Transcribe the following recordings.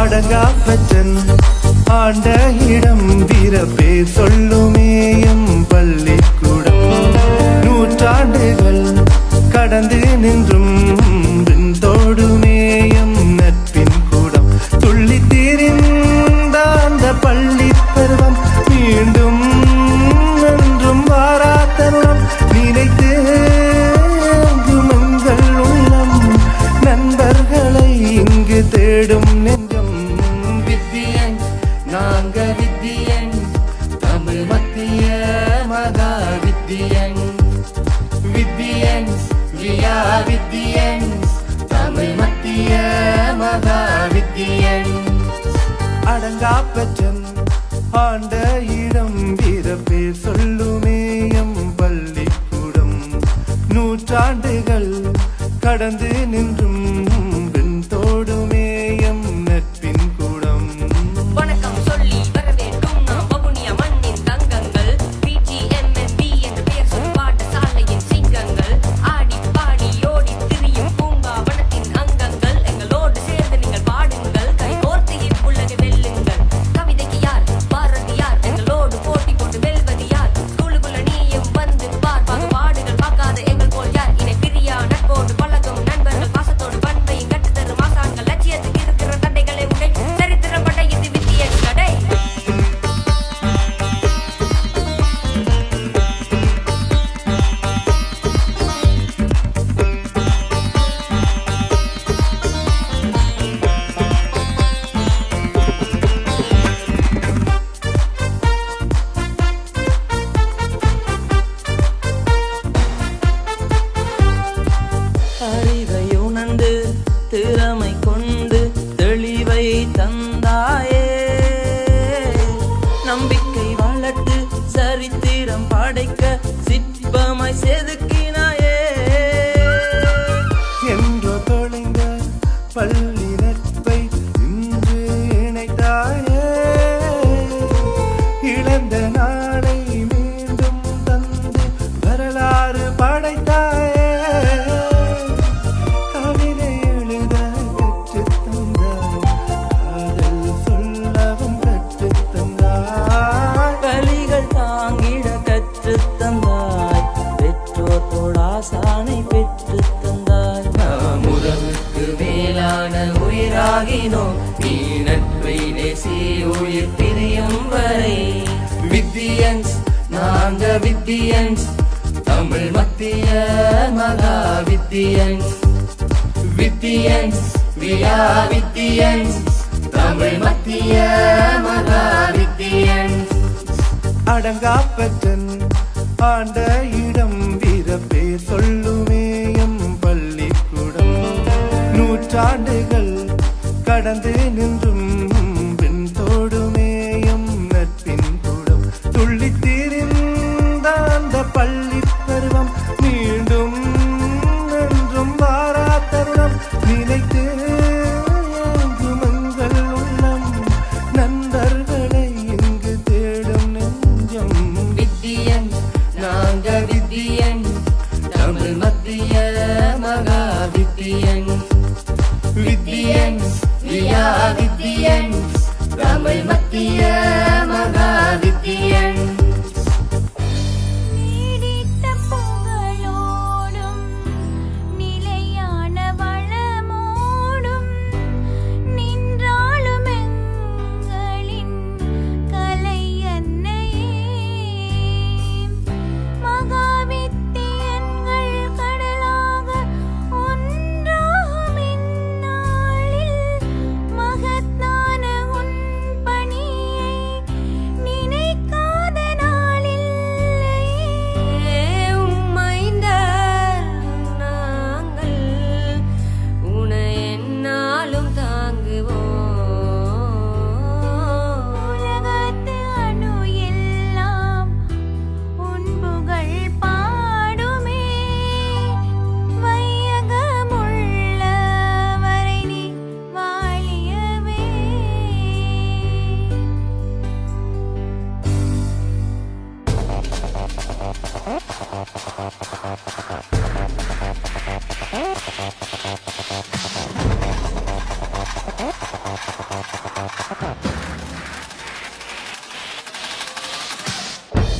അടങ്ങാപ്പച്ചൻ ആണ്ട ഇടം വിരപ്പേ സൊള്ളുമേയും പള്ളി அரங்காப்பற்றன் ஆண்ட இடம் வீர பேர் சொல்லுமேயம் பள்ளிக்கூடம் நூற்றாண்டுகள் கடந்து நின்றும் வெண் தோடுமே நட்டு சரித்திரம் படைக்க சிற்பமாய் செதுக்க உயிராகினோம் நீ நட்பை நேசி உயிர் பிரியும் வரை. வித்தியன்ஸ் நாங்க வித்தியன்ஸ். தமிழ் மத்திய மகா வித்தியன்ஸ். வித்தியன்ஸ் வியா வித்தியன்ஸ். தமிழ் மத்திய மகா வித்தியன்ஸ். அடங்காப்பத்தன் ஆண்ட இடம் வீர பேர் பள்ளிக்கூடம். நூற்றாண்டுகள் கடந்து நின்றும் பின்தோடுமேயம் நட்பின் கூடம். துள்ளி திரிந்த அந்த பள்ளி பருவம் மீண்டும் என்றும் வாரா தருணம் நினைத்து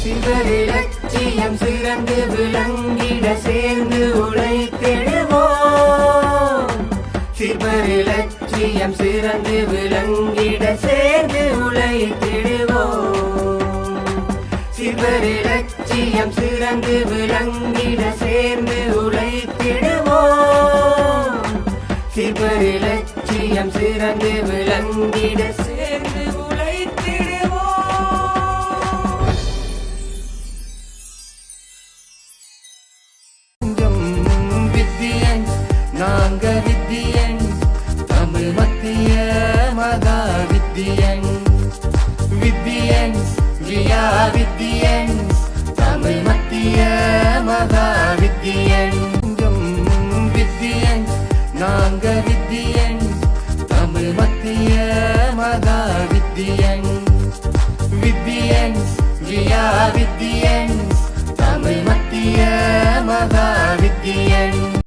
சிதறிலட்சியம் சிறந்து விளங்கிட சேர்ந்து உழைத்திடுவோம். சிவரிலட்சியம் சிறந்து விளங்கிட சேர்ந்து உழைத்திடுவோம். சிவரிலட்சியம் சிறந்து விளங்கிட சேர்ந்து உழைத்திடுவோம். சிவரிலட்சியம் சிறந்து விளங்கிட சேர்ந்து உழைத்திடுவோம். கொஞ்சம் நாங்க வித்தியன் தமிழ் மத்திய மகா வித்தியன். வித்தியன் வியா வித்தியன் கோவை மத்திய மகா வித்தியன் வித்தியன் நாங்க வித்தியன். தமிழ் மத்திய மகா வித்தியன் வித்தியன் வியா வித்தியன். தமிழ் மத்திய மகா வித்தியன்